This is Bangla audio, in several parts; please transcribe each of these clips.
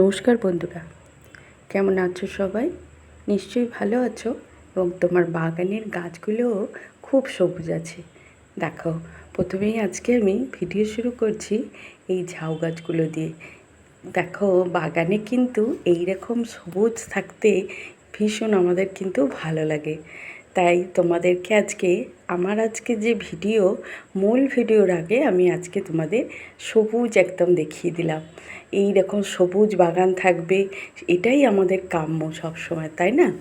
নমস্কার বন্ধুরা। কেমন আছো সবাই? নিশ্চয়ই ভালো আছো এবং তোমার বাগানের গাছগুলোও খুব সবুজ আছে। দেখো, প্রথমেই আজকে আমি ভিডিও শুরু করছি এই ঝাউ গাছগুলো দিয়ে। দেখো, বাগানে কিন্তু এই রকম সবুজ থাকতে ভীষণ আমাদের কিন্তু ভালো লাগে। তাই তোমাদেরকে আজকে, আমার আজকে যে ভিডিও, মূল ভিডিওর আগে আমি আজকে তোমাদের সবুজ একদম দেখিয়ে দিলাম। এই রকম সবুজ বাগান থাকবে, এটাই আমাদের কাম্য সবসময়, তাই না?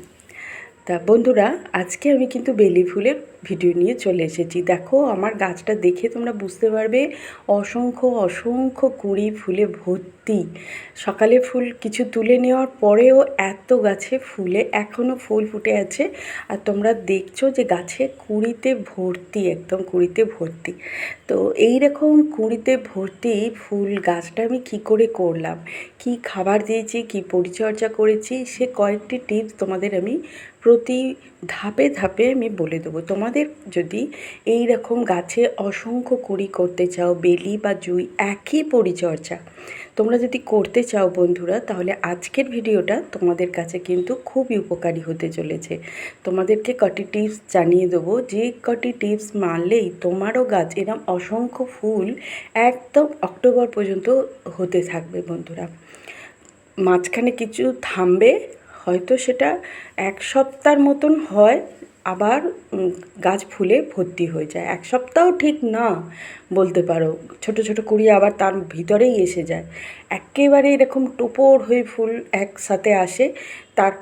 তা বন্ধুরা, আজকে আমি কিন্তু বেলি ফুলের ভিডিও নিয়ে চলে এসেছি। দেখো, আমার গাছটা দেখে তোমরা বুঝতে পারবে, অসংখ্য অসংখ্য কুড়ি ফুলে ভর্তি। সকালে ফুল কিছু তুলে নেওয়ার পরেও এত গাছে ফুলে এখনও ফুল ফুটে আছে। আর তোমরা দেখছ যে গাছে কুড়িতে ভর্তি, একদম কুড়িতে ভর্তি। তো এই রকম কুড়িতে ভর্তি ফুল গাছটা আমি কি করে করলাম? কি খাবার দিয়েছি, কি পরিচর্যা করেছি, সে কয়েকটি টিপস তোমাদের আমি প্রতি ধাপে ধাপে আমি বলে দেবো। তোমাদের যদি এই রকম গাছে অসংখ্য কুড়ি করতে চাও, বেলি বা জুই একই পরিচর্যা তোমরা যদি করতে চাও বন্ধুরা, তাহলে আজকের ভিডিওটা তোমাদের কাছে কিন্তু খুবই উপকারী হতে চলেছে। তোমাদেরকে কটি টিপস জানিয়ে দেবো। যে কটি টিপস মানলেই তোমারও গাছ এরম অসংখ্য ফুল একদম অক্টোবর পর্যন্ত হতে থাকবে বন্ধুরা। মাঝখানে কিছু থামবে, হয়তো সেটা এক সপ্তাহের মতন হয় আবার গাছ ফুলে ভর্তি হয়ে যায়। এক সপ্তাহ ঠিক না বলতে পারো। ছোট ছোট কুড়ি আবার তার ভিতরেই এসে যায়। একেবারে এরকম টোপর হয়ে ফুল একসাথে আসে। তার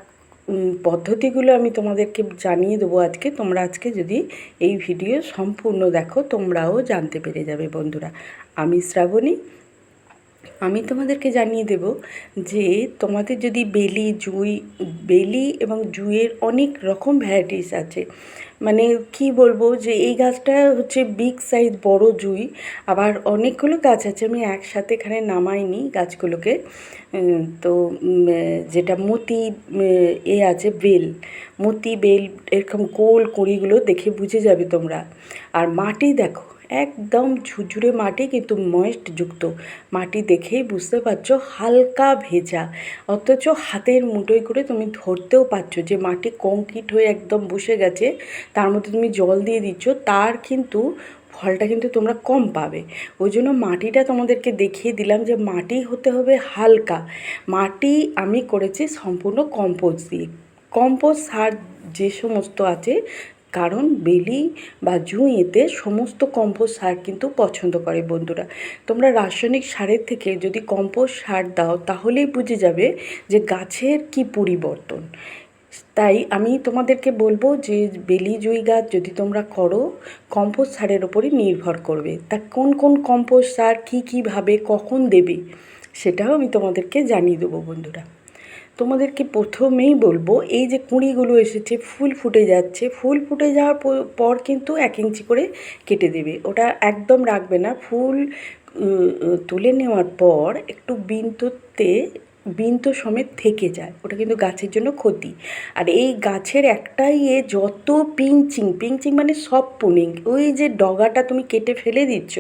পদ্ধতিগুলো আমি তোমাদেরকে জানিয়ে দেবো আজকে। তোমরা আজকে যদি এই ভিডিও সম্পূর্ণ দেখো, তোমরাও জানতে পেরে যাবে বন্ধুরা। আমি শ্রাবণী আমি তোমাদেরকে জানিয়ে দেব যে তোমাদের যদি বেলি, জুই, বেলি এবং জুইয়ের অনেক রকম ভ্যারাইটিস আছে। মানে কি বলব যে এই গাছটা হচ্ছে বিগ সাইজ বড় জুই, আবার অনেকগুলো গাছ আছে, আমি একসাথে এখানে নামাইনি গাছগুলোকে। তো যেটা মতি এ আছে, বেল। মতি, বেল, এরকম গোল কুড়িগুলো দেখে বুঝে যাবে তোমরা। আর মাটি দেখো একদম ঝুরঝুরে মাটি কিন্তু ময়েস্টযুক্ত মাটি দেখেই বুঝতে পারছ হালকা ভেজা। অথচ হাতের মুঠোয় করে তুমি ধরতেও পারছ যে মাটি কংক্রিট হয়ে একদম বসে গেছে, তার মধ্যে তুমি জল দিয়ে দিচ্ছ, তার কিন্তু ফলটা কিন্তু তোমরা কম পাবে। ওই জন্য মাটিটা তোমাদেরকে দেখিয়ে দিলাম যে মাটি হতে হবে হালকা। মাটি আমি করেছি সম্পূর্ণ কম্পোস্ট দিয়ে। কম্পোস্ট সার যে সমস্ত আছে কারণ বেলি বা জুঁইতে সমস্ত কম্পোস্ট সার কিন্তু পছন্দ করে বন্ধুরা। তোমরা রাসায়নিক সারের থেকে যদি কম্পোস্ট সার দাও, তাহলেই বুঝে যাবে যে গাছের কি পরিবর্তন। তাই আমি তোমাদেরকে বলব যে বেলি, জুই গাছ যদি তোমরা করো, কম্পোস্ট সারের ওপরই নির্ভর করবে। তা কোন কোন কম্পোস্ট সার, কী কীভাবে, কখন দেবে, সেটাও আমি তোমাদেরকে জানিয়ে দেবো বন্ধুরা। তোমাদেরকে প্রথমেই বলব, এই যে কুঁড়িগুলো এসেছে, ফুল ফুটে যাচ্ছে। ফুল ফুটে যাওয়ার পর কিন্তু এক ইঞ্চি করে কেটে দেবে। ওটা একদম রাখবে না। ফুল তুলে নেওয়ার পর একটু বিন্দুতে বিন্তু সমেত থেকে যায়। ওটা কিন্তু গাছের জন্য ক্ষতি। আর এই গাছের একটাই এ যত পিঞ্চিং পিঞ্চিং মানে সব পুনিং। ওই যে ডগাটা তুমি কেটে ফেলে দিচ্ছ,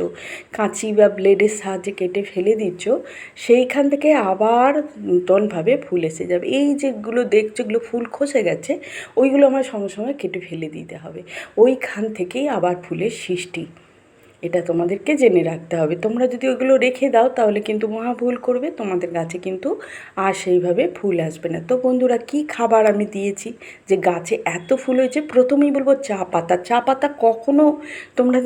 কাঁচি বা ব্লেডের সাহায্যে কেটে ফেলে দিচ্ছ, সেইখান থেকে আবার নূতনভাবে ফুল এসে যাবে। এই যেগুলো দেখছ, এগুলো ফুল খসে গেছে, ওইগুলো আমার সঙ্গে সঙ্গে কেটে ফেলে দিতে হবে। ওইখান থেকেই আবার ফুলের সৃষ্টি। এটা তোমাদেরকে জেনে রাখতে হবে। তোমরা যদি ওগুলো রেখে দাও, তাহলে কিন্তু মহা ভুল করবে, তোমাদের গাছে কিন্তু আর সেইভাবে ফুল আসবে না। তো বন্ধুরা, কি খাবার আমি দিয়েছি? যে গাছে এত ফুল হয়েছে, প্রথমেই বলব চা পাতা। চা পাতা কখনো তোমরা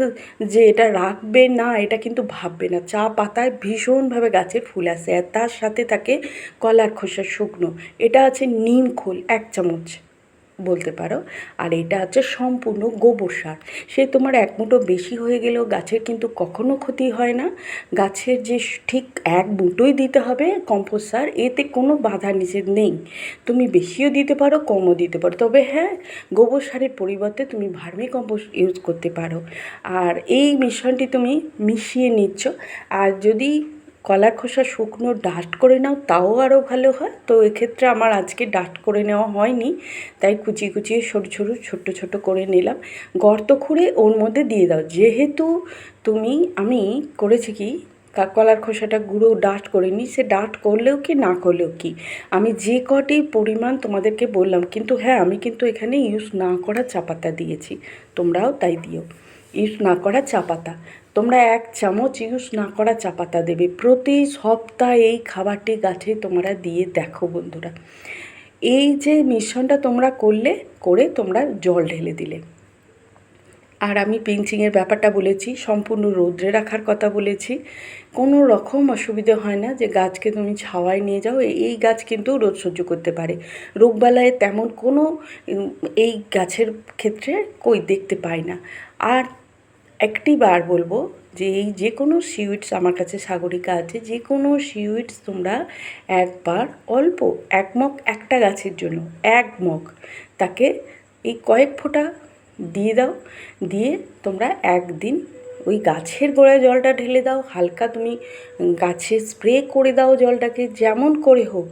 যে এটা রাখবে না, এটা কিন্তু ভাববে না। চা পাতায় ভীষণভাবে গাছে ফুল আসে, আর তার সাথে থাকে কলার খোসা শুকনো। এটা আছে নিম খোল, এক চামচ। বলতে পারো। আর এটা হচ্ছে সম্পূর্ণ গোবর সার। সে তোমার এক মুঠো বেশি হয়ে গেলেও গাছের কিন্তু কখনো ক্ষতি হয় না। গাছের যে ঠিক এক মুঠোই দিতে হবে কম্পোস্ট সার। এতে কোনো বাধা নিষেধ নেই। তুমি বেশিও দিতে পারো, কমও দিতে পারো। তবে হ্যাঁ গোবর সারের পরিবর্তে তুমি ভার্মি কম্পোস্ট ইউজ করতে পারো। আর এই মিশ্রণটি তুমি মিশিয়ে নিচ্ছ। আর যদি কলার খোসা শুকনো ডাস্ট করে নাও, তাও আরও ভালো হয়। তো এক্ষেত্রে আমার আজকে ডাস্ট করে নেওয়া হয়নি, তাই কুচিয়ে কুচিয়ে সরু সরু ছোট্ট ছোট করে নিলাম। গর্ত খুঁড়ে ওর মধ্যে দিয়ে দাও। যেহেতু তুমি, আমি করেছি কি কলার খোসাটা গুঁড়ো ডাস্ট করে নিই সে ডাস্ট করলেও কি, না করলেও কি, আমি যে কটি পরিমাণ তোমাদেরকে বললাম, কিন্তু হ্যাঁ আমি কিন্তু এখানে ইউজ না করা চা পাতা দিয়েছি, তোমরাও তাই দিও। ইউজ না করা চা পাতা। তোমরা এক চামচ ইউজ না করা চা পাতা দেবে। প্রতি সপ্তাহে এই খাবারটি গাছে তোমরা দিয়ে দেখো বন্ধুরা। এই যে মিশ্রণটা তোমরা করলে, করে তোমরা জল ঢেলে দিলে। আর আমি পিঞ্চিংয়ের ব্যাপারটা বলেছি, সম্পূর্ণ রৌদ্রে রাখার কথা বলেছি। কোনো রকম অসুবিধে হয় না যে গাছকে তুমি ছাওয়ায় নিয়ে যাও এই- গাছ কিন্তু রোদ সহ্য করতে পারে। রোগবালায় তেমন কোনো, এই গাছের ক্ষেত্রে কই দেখতে পাই না। আর একটি বার বলব যে এই যে কোনো সিউইটস আমার কাছে সাগরিকা আছে, যে কোনো সিউইটস তোমরা একবার অল্প এক মগ একটা গাছের জন্য, এক মগ তাকে এই কয়েক ফোঁটা দিয়ে দাও, দিয়ে তোমরা একদিন ওই গাছের গোড়ায় জলটা ঢেলে দাও, হালকা তুমি গাছে স্প্রে করে দাও জলটাকে, যেমন করে হোক।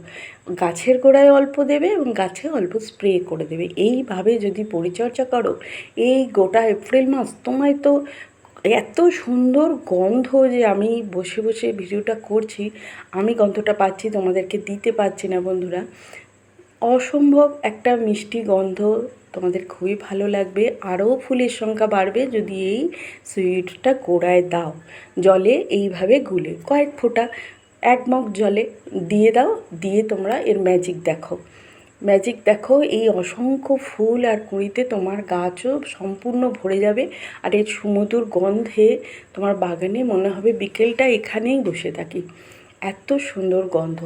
গাছের গোড়ায় অল্প দেবে এবং গাছে অল্প স্প্রে করে দেবে। এইভাবে যদি পরিচর্যা করো, এই গোটা এপ্রিল মাস তোমায় তো এত সুন্দর গন্ধ যে আমি বসে বসে ভিডিওটা করছি, আমি গন্ধটা পাচ্ছি, তোমাদেরকে দিতে পারছি না বন্ধুরা। অসম্ভব একটা মিষ্টি গন্ধ তোমাদের খুবই ভালো লাগবে। আরও ফুলের সংখ্যা বাড়বে যদি এই সুইটটা গোড়ায় দাও। জলে এইভাবে গুলে কয়েক ফোঁটা এক মগ জলে দিয়ে দাও, দিয়ে তোমরা এর ম্যাজিক দেখো। ম্যাজিক দেখো এই অসংখ্য ফুল আর কুঁড়িতে তোমার গাছও সম্পূর্ণ ভরে যাবে আর এর সুমধুর গন্ধে তোমার বাগানে মনে হবে বিকেলটা এখানেই বসে থাকি। এত সুন্দর গন্ধ।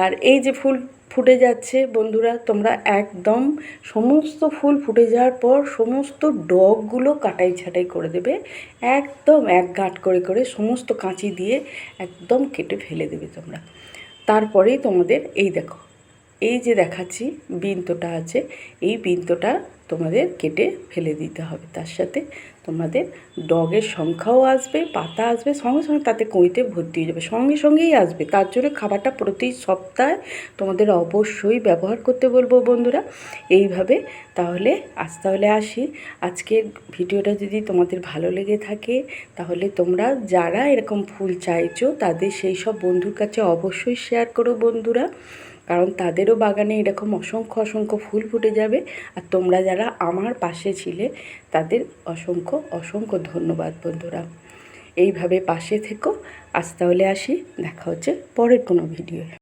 আর এই যে ফুল ফুটে যাচ্ছে। বন্ধুরা, তোমরা একদম সমস্ত ফুল ফুটে যাওয়ার পর সমস্ত ডগগুলো কাটাই ছাটাই করে দেবে। একদম এক গাঁট করে করে সমস্ত কাঁচি দিয়ে একদম কেটে ফেলে দেবে তোমরা। তারপরেই তোমাদের এই দেখো, এই যে দেখাচ্ছি বৃন্তটা আছে, এই বৃন্তটা তোমাদের কেটে ফেলে দিতে হবে। তার সাথে তোমাদের ডগের সংখ্যাও আসবে, পাতা আসবে, সঙ্গে সঙ্গে তাতে কইতে ভর্তি হয়ে যাবে, সঙ্গে সঙ্গেই আসবে। তার জন্য খাবারটা প্রতি সপ্তাহে তোমাদের অবশ্যই ব্যবহার করতে বলব বন্ধুরা। এইভাবে তাহলে আজ তাহলে আসি। আজকের ভিডিওটা যদি তোমাদের ভালো লেগে থাকে, তাহলে তোমরা যারা এরকম ফুল চাইছো, তাদের সেই সব বন্ধুর কাছে অবশ্যই শেয়ার করো বন্ধুরা। কারণ তাদেরও বাগানে এরকম অসংখ্য অসংখ্য ফুল ফুটে যাবে। আর তোমরা যারা আমার পাশে ছিলে, তাদের অসংখ্য অসংখ্য ধন্যবাদ বন্ধুরা। এইভাবে পাশে থেকো। আজ তাহলে আসি। দেখা হচ্ছে পরের কোনো ভিডিও